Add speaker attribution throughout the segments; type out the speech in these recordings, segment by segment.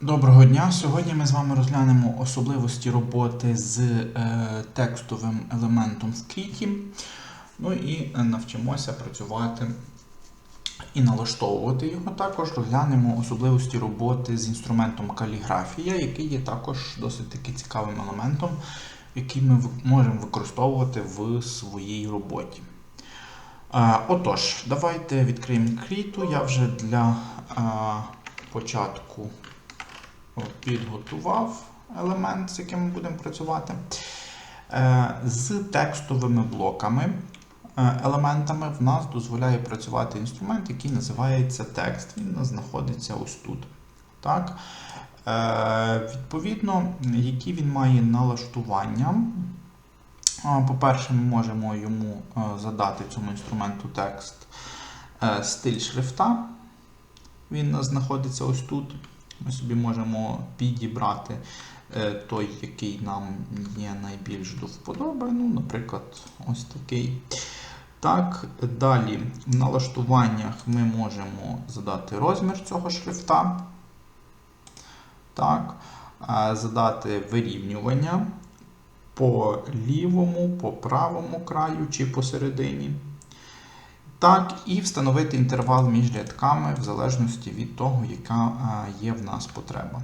Speaker 1: Доброго дня! Сьогодні ми з вами розглянемо особливості роботи з е, текстовим елементом в квіті. Ну і е, навчимося працювати і налаштовувати його. Також розглянемо особливості роботи з інструментом каліграфія, який є також досить таки цікавим елементом, який ми можемо використовувати в своїй роботі. Е, Отож, давайте відкриємо кріту. Я вже для початку підготував елемент, з яким ми будемо працювати. Е, З текстовими блоками, е, елементами в нас дозволяє працювати інструмент, який називається текст. Він знаходиться ось тут. Так? Е, Відповідно, які він має налаштування. По-перше, ми можемо йому задати цьому інструменту текст стиль шрифта. Він знаходиться ось тут. Ми собі можемо підібрати е, той, який нам є найбільш до вподоби. Ну, наприклад, ось такий. Так, далі в налаштуваннях ми можемо задати розмір цього шрифта. Так, е, задати вирівнювання по лівому, по правому краю чи посередині. Так, і встановити інтервал між рядками в залежності від того, яка е, є в нас потреба.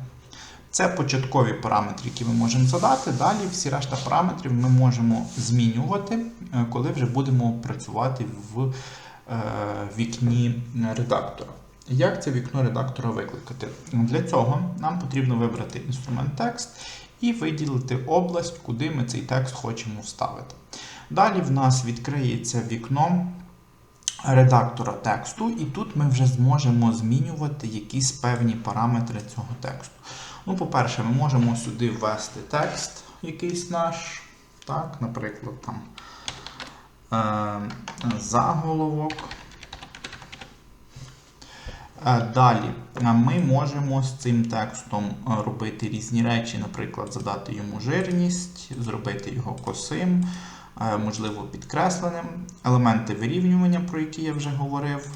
Speaker 1: Це початкові параметри, які ми можемо задати. Далі всі решта параметрів ми можемо змінювати, е, коли вже будемо працювати в е, вікні редактора. Як це вікно редактора викликати? Для цього нам потрібно вибрати інструмент текст і виділити область, куди ми цей текст хочемо вставити. Далі в нас відкриється вікно редактора тексту, і тут ми вже зможемо змінювати якісь певні параметри цього тексту. Ну, по-перше, ми можемо сюди ввести текст якийсь наш, так, наприклад, там е, заголовок. Е, Далі ми можемо з цим текстом е, робити різні речі, наприклад, задати йому жирність, зробити його косим, можливо, підкресленим, елементи вирівнювання, про які я вже говорив.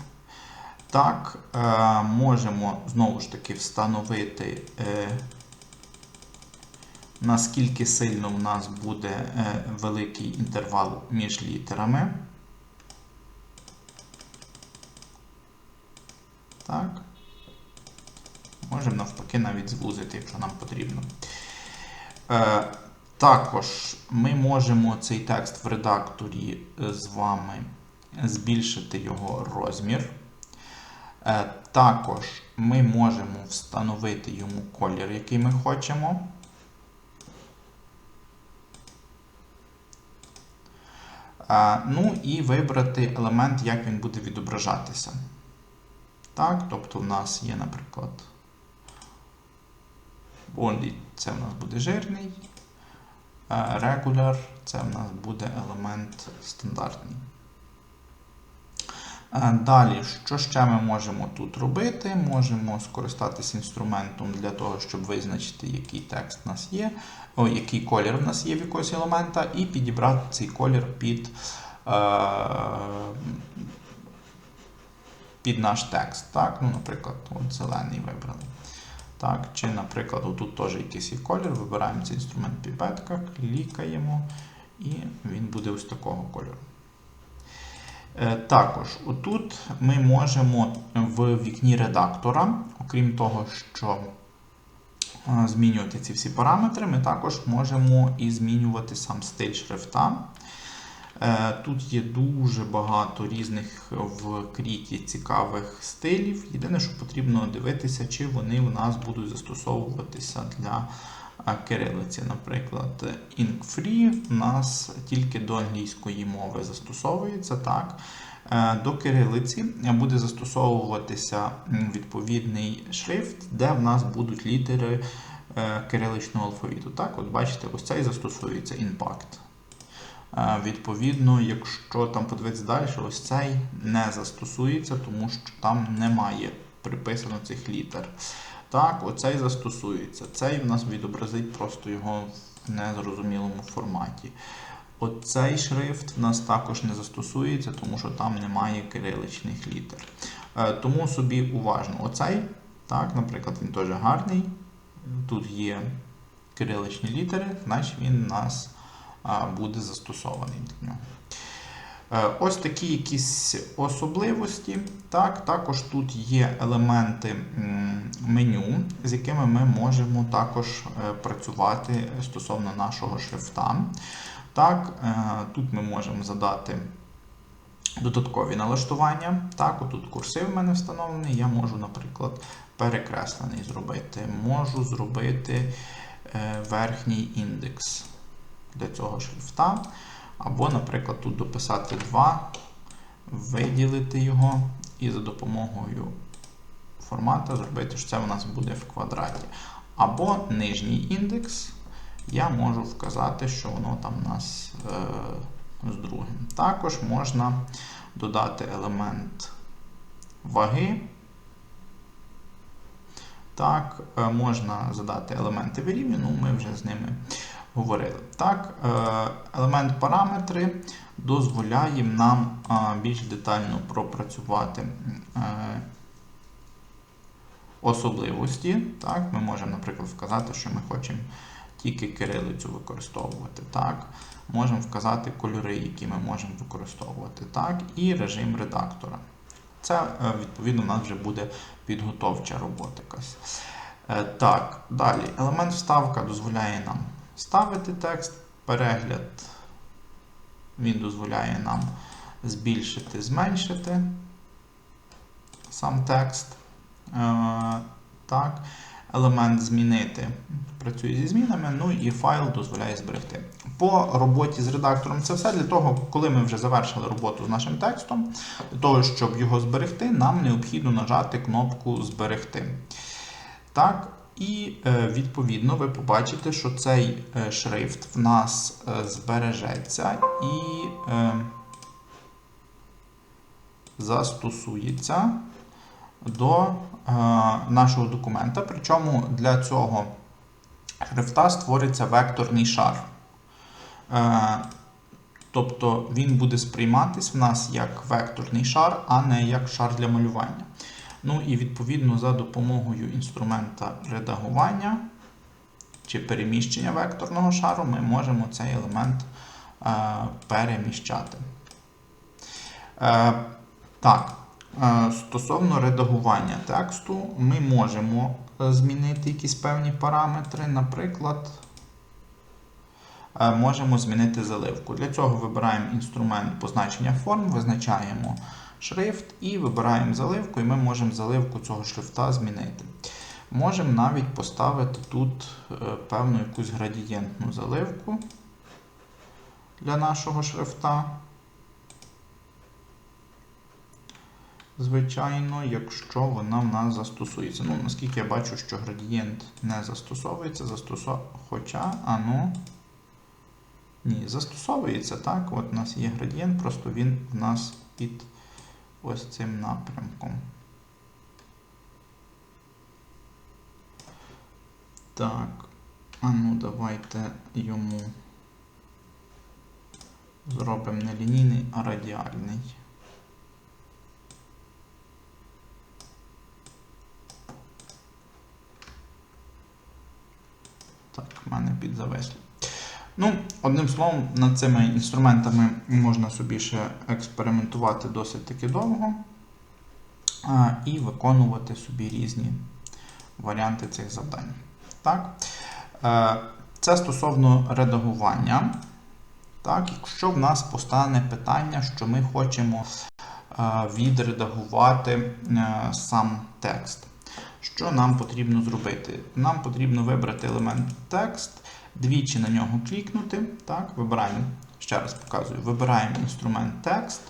Speaker 1: Так, е, можемо знову ж таки встановити, е, наскільки сильно в нас буде е, великий інтервал між літерами. Так. Можемо навпаки навіть звузити, якщо нам потрібно. Також ми можемо цей текст в редакторі е, з вами збільшити його розмір. Е, також ми можемо встановити йому колір, який ми хочемо. Е, ну і вибрати елемент, як він буде відображатися. Так, тобто в нас є, наприклад, only це в нас буде жирний, а regular це в нас буде елемент стандартний. Далі, що ще ми можемо тут робити? Можемо скористатися інструментом для того, щоб визначити, який текст у нас є, о, який колір у нас є в якогось елемента, і підібрати цей колір під е, під наш текст. Так? Ну, Наприклад, от зелений вибрали. Так? Чи, наприклад, отут теж якийсь є колір, вибираємо цей інструмент піпетка, клікаємо, і він буде ось такого кольору. Е, Також отут ми можемо в вікні редактора, окрім того, що е, змінювати ці всі параметри, ми також можемо і змінювати сам стиль шрифта. Е, Тут є дуже багато різних в кріті цікавих стилів. Єдине, що потрібно дивитися, чи вони у нас будуть застосовуватися для е, кирилиці. Наприклад, Ink-Free у нас тільки до англійської мови застосовується. так. Е, До кирилиці буде застосовуватися відповідний шрифт, де в нас будуть літери кириличного алфавіту. Так, от бачите, ось цей застосується Impact. Відповідно, якщо там подивитися далі, ось цей не застосується, тому що там немає приписано цих літер. Так, оцей застосується. Цей в нас відобразить просто його в незрозумілому форматі. Оцей шрифт в нас також не застосується, тому що там немає кириличних літер. Е, Тому собі уважно. Оцей, так, наприклад, він теж гарний. тут є кириличні літери, значить він у нас буде застосований до нього. Е, Ось такі якісь особливості. Так, Також тут є елементи меню, з якими ми можемо також е, працювати стосовно нашого шрифта. Так, е, Тут ми можемо задати додаткові налаштування. Так, отут курсив в мене встановлений. Я можу, наприклад, перекреслений зробити. Можу зробити верхній індекс для цього шрифта. Або, наприклад, тут дописати 2, виділити його і за допомогою формата зробити, що це у нас буде в квадраті. Або нижній індекс. Я можу вказати, що воно там у нас е, з другим. Також можна додати елемент ваги. Так, е, можна задати елементи вирівню, ну ми вже з ними говорили. Так, е, елемент параметри дозволяє нам е, більш детально пропрацювати е, особливості. Так, Ми можемо, наприклад, вказати, що ми хочемо тільки кирилицю використовувати. Так, Можемо вказати кольори, які ми можемо використовувати. Так, І режим редактора. Це, відповідно, у нас вже буде підготовча робота. Так, далі. Елемент вставка дозволяє нам ставити текст, перегляд. Він дозволяє нам збільшити, зменшити сам текст. Е, так. Елемент змінити працює зі змінами, ну і файл дозволяє зберегти. По роботі з редактором це все для того, коли ми вже завершили роботу з нашим текстом, для того, щоб його зберегти, нам необхідно нажати кнопку Зберегти. Так, і е, відповідно ви побачите, що цей е, шрифт в нас е, збережеться і застосується до нашого документа. Причому для цього шрифта створиться векторний шар. Тобто він буде сприйматись в нас як векторний шар, а не як шар для малювання. Ну і відповідно за допомогою інструмента редагування чи переміщення векторного шару ми можемо цей елемент е, переміщати. Е, так, е, стосовно редагування тексту, ми можемо змінити якісь певні параметри, наприклад. Е, можемо змінити заливку. Для цього вибираємо інструмент позначення форм, визначаємо шрифт і вибираємо заливку, і ми можемо заливку цього шрифта змінити. Можемо навіть поставити тут е, певну якусь градієнтну заливку для нашого шрифта. Звичайно, якщо вона в нас застосується. Ну, наскільки я бачу, що градієнт не застосовується, застосов... хоча, а ну, ні, застосовується, так? От у нас є градієнт, просто він в нас під ось цим напрямком. Так, а ну давайте йому зробимо не лінійний, а радіальний. Так, в мене підзавесли. Ну, одним словом, над цими інструментами можна собі ще експериментувати досить таки довго і виконувати собі різні варіанти цих завдань. Так? Е, це стосовно редагування. Так, Якщо в нас постане питання, що ми хочемо е, відредагувати е, сам текст, що нам потрібно зробити? Нам потрібно вибрати елемент текст двічі на нього клікнути. Так, Вибираємо, ще раз показую, вибираємо інструмент текст,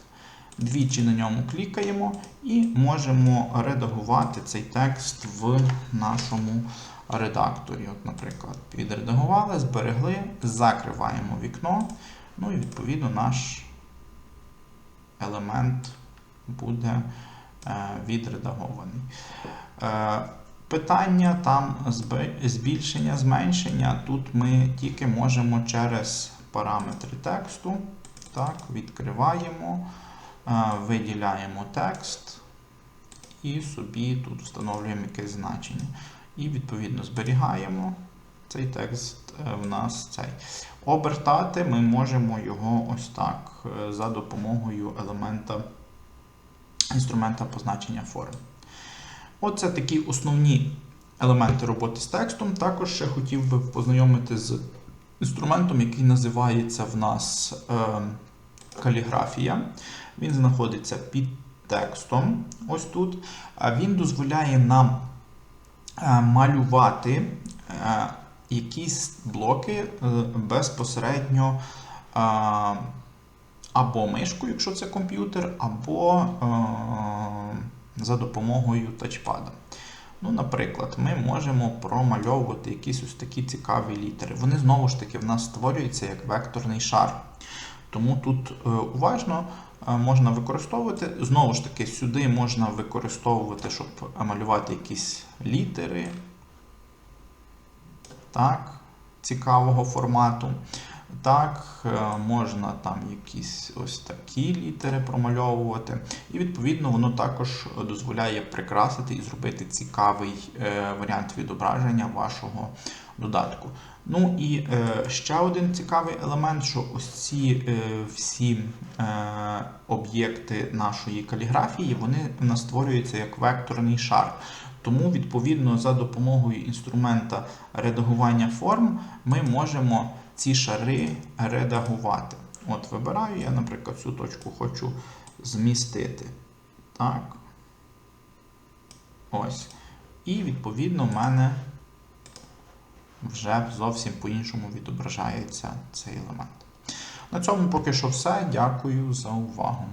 Speaker 1: двічі на ньому клікаємо і можемо редагувати цей текст в нашому редакторі. От, Наприклад, відредагували, зберегли, закриваємо вікно. Ну і відповідно наш елемент буде е, відредагований. Е, Питання там збільшення, зменшення. Тут ми тільки можемо через параметри тексту. Так, Відкриваємо, виділяємо текст і собі тут встановлюємо якесь значення. І відповідно зберігаємо. Цей текст е, в нас цей. Обертати ми можемо його ось так е, за допомогою елемента інструмента позначення форм. Оце такі основні елементи роботи з текстом. Також ще хотів би познайомити з інструментом, який називається в нас е, каліграфія. Він знаходиться під текстом. Ось тут. Він дозволяє нам е, малювати е, якісь блоки е, безпосередньо або мишкою, якщо це комп'ютер, або е, за допомогою тачпада. Ну, Наприклад, ми можемо промальовувати якісь ось такі цікаві літери. Вони знову ж таки в нас створюються як векторний шар. Тому тут е, уважно е, можна використовувати. Знову ж таки, сюди можна використовувати, щоб малювати якісь літери. Так, цікавого формату. Так, е, можна там якісь ось такі літери промальовувати. І відповідно воно також дозволяє прикрасити і зробити цікавий е, варіант відображення вашого додатку. Ну і е, ще один цікавий елемент, що ось ці всі об'єкти нашої каліграфії вони в нас створюються як векторний шар. Тому, відповідно, за допомогою інструмента редагування форм ми можемо ці шари редагувати. От вибираю, я, наприклад, цю точку хочу змістити. Так. Ось. І, відповідно, в мене вже зовсім по-іншому відображається цей елемент. На цьому поки що все. Дякую за увагу.